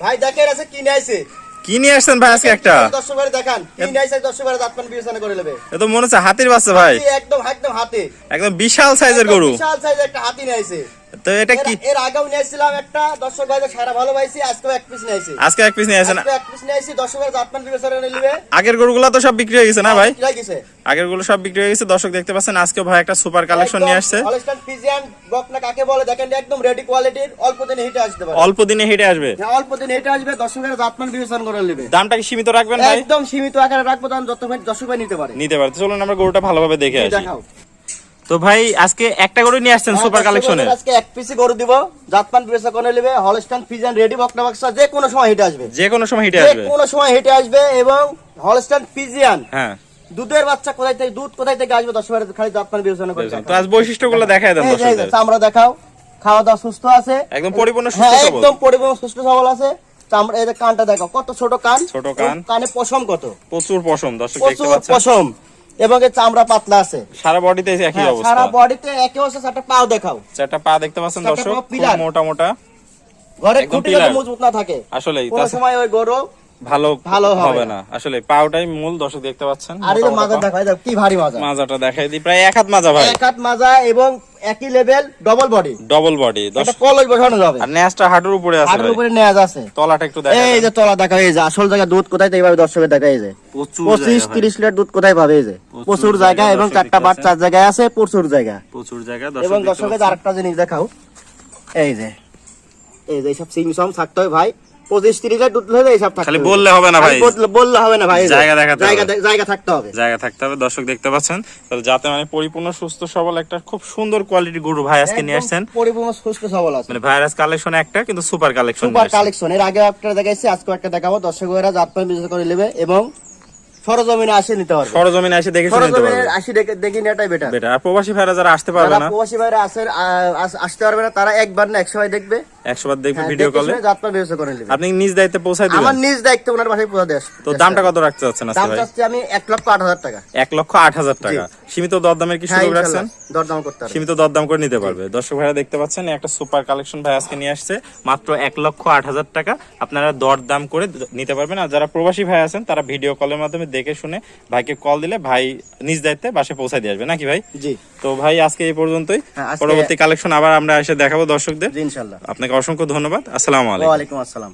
ভাই দেখেন আছে কি নিয়েছে কি নিয়ে আসছেন ভাই আজকে একটা? দর্শক ভাই দেখান কি নাইছে দর্শক ভাই দাঁত পান বিবেচনা করে নেবে। এ তো মনে হচ্ছে হাতির বাচ্চা ভাই। একদম একদম হাতে। একদম বিশাল সাইজের গরু। বিশাল সাইজের একটা হাতি নিয়েছে তো এটা কি? এর- আগেও নিয়েছিলাম একটা দর্শক ভাই সারা ভালো পাইছি আজকেও এক পিস নিয়েছে। আজকে এক পিস নিয়ে আসেন আজকে এক পিস নিয়েছি দর্শক ভাই দাঁত পান বিবেচনা আগের গরুগুলো তো সব বিক্রি হয়ে গেছে না ভাই? আগেরগুলো সব বিক্রি হয়ে গেছে দর্শক দেখতে পাচ্ছেন আজকে ভাই একটা সুপার কালেকশন নিয়ে আসছে। হলস্টাইন ফিজিয়ান বকনা কাকে বলে দেখেন একদম রেডি কোয়ালিটির অল্প দিনে হিটে পারে। অল্প দিনে হেঁটে আসবে। হ্যাঁ, অল্প দিনে হিটে আসবে দর্শকের জাতমান বিবেচনা করে নেবে। দামটা কি সীমিত রাখবেন ভাই? একদম সীমিত আকারে রাখব তখন যত ভাই দর্শক ভাই নিতে পারে। নিতে পারতে চলুন আমরা গরুটা ভালোভাবে দেখে আসি। দেখাও। তো ভাই আজকে একটা গরু নিয়ে আসছেন সুপার কালেকশনে আজকে এক পিসি গরু দিব। জাতমান বিবেচনা করে নেবে হলস্টাইন ফিজিয়ান রেডি বকনা বাক্সা যে কোনো সময় হিটে আসবে। যে কোনো সময় হেঁটে যে আসবে। কোনো সময় হেঁটে আসবে এবং হলস্টাইন ফিজিয়ান হ্যাঁ। দুধের বাচ্চা কোথায় থেকে দুধ কোথায় থেকে আসবে দর্শক ভাই খালি জাতমান বিবেচনা করে তো আজ বৈশিষ্ট্যগুলো দেখায় যে, দর্শকদের। চামড়া দেখাও। খাওয়া দাওয়া সুস্থ আছে। একদম পরিপূর্ণ সুস্থ হ্যাঁ সবল। একদম পরিপূর্ণ সুস্থ সবল আছে। চামড়া এই যে কানটা দেখো কত ছোট কান? ছোট কান। কানে পশম কত? প্রচুর পশম দর্শক দেখতে প্রচুর পাচ্ছেন। পশম। এবং এর চামড়া পাতলা আছে। সারা বডিতে একই হ্যাঁ, অবস্থা। সারা বডিতে একই অবস্থা চারটা পাও দেখাও। চারটা পা দেখতে পাচ্ছেন দর্শক খুব মোটা মোটা। ঘরে খুঁটি। মজবুত না থাকে। আসলে কোন সময় ওই গরু ভালো ভালো হবে না। আসলে পাউটাই মূল দর্শক দেখতে পাচ্ছেন আর এই মাজা দেখাই দাও কি ভারী মাজা। মাজাটা দেখাই দিই প্রায় এক হাত মাজা ভাই। এক হাত মাজা এবং একই level double body double body এটা কলই বসানো যাবে। আর নেজটা হাঁটুর উপরে আছে হাটের উপরে নেওয়া আছে। তলাটা একটু দেখা এই যে তলা দেখা এই যে আসল জায়গা দুধ কোথায় এইভাবে দর্শকের দেখা এই যে। পঁচিশ তিরিশ লিটার দুধ কোথায় পাবে এই যে। প্রচুর জায়গা এবং চারটা বাট চার জায়গায় আছে প্রচুর জায়গা। প্রচুর জায়গা এবং দর্শকের আরেকটা জিনিস দেখাও। এই যে। এই যে এইসব সিং সম থাকতে হয় ভাই। পঁচিশ তিরিশ দুধ হলে এইসব খালি বললে হবে না ভাই। বললে- হবে না ভাই। জায়গা দেখাতে জায়গা হবে। জায়গা থাকতে হবে। জায়গা থাকতে হবে। দর্শক দেখতে পাচ্ছেন তাহলে যাতে মানে পরিপূর্ণ সুস্থ সবল একটা খুব সুন্দর কোয়ালিটি গরু ভাই আজকে নিয়ে আসছেন। পরিপূর্ণ সুস্থ সবল আছে। মানে ভাইরাস কালেকশন একটা কিন্তু সুপার কালেকশন সুপার কালেকশন এর আগে একটা দেখাইছি আজকে একটা দেখাবো। দর্শকেরা জাত পান বিশেষ করে নেবে এবং সরজমিনে আসে নিতে পারবে। সরজমিনে এসে দেখে নিতে পারবে। আসি দেখে নেওয়াটাই বেটার বেটা আর প্রবাসী ভাইরা যারা আসতে পারবে না? প্রবাসী ভাইরা আসে আসতে পারবে না তারা একবার না বার দেখবে। বার দেখবে হ্যাঁ, ভিডিও কলে শুনে জাত পান বিবেচনা করে নেবে। আপনি নিজ দায়িত্বে পৌঁছায় আমার নিজ দায়িত্ব ওনার বাসায় পৌঁছা দেশ তো দামটা কত রাখতে চাচ্ছেন দাম চাচ্ছি আমি এক লক্ষ আট হাজার টাকা। এক লক্ষ আট হাজার টাকা। সীমিত দরদামের কি হ্যাঁ সুযোগ রাখছেন? দরদাম করতে পারবে সীমিত দরদাম করে নিতে পারবে। দর্শক ভাইরা দেখতে পাচ্ছেন একটা সুপার কালেকশন ভাই আজকে নিয়ে আসছে। মাত্র এক লক্ষ আট হাজার টাকা। আপনারা দরদাম করে নিতে পারবেন। আর যারা প্রবাসী ভাই আছেন তারা ভিডিও কলের মাধ্যমে দেখে শুনে ভাইকে কল দিলে ভাই নিজ দায়িত্বে বাসে পৌঁছায় দিয়ে আসবে। নাকি ভাই? জি। তো ভাই আজকে এই পর্যন্তই। হ্যাঁ, পরবর্তী কালেকশন আবার আমরা এসে দেখাবো দর্শকদের। ইনশাআল্লাহ আপনাকে অসংখ্য ধন্যবাদ। আসসালামু আলাইকুম। ওয়ালাইকুম আসসালাম।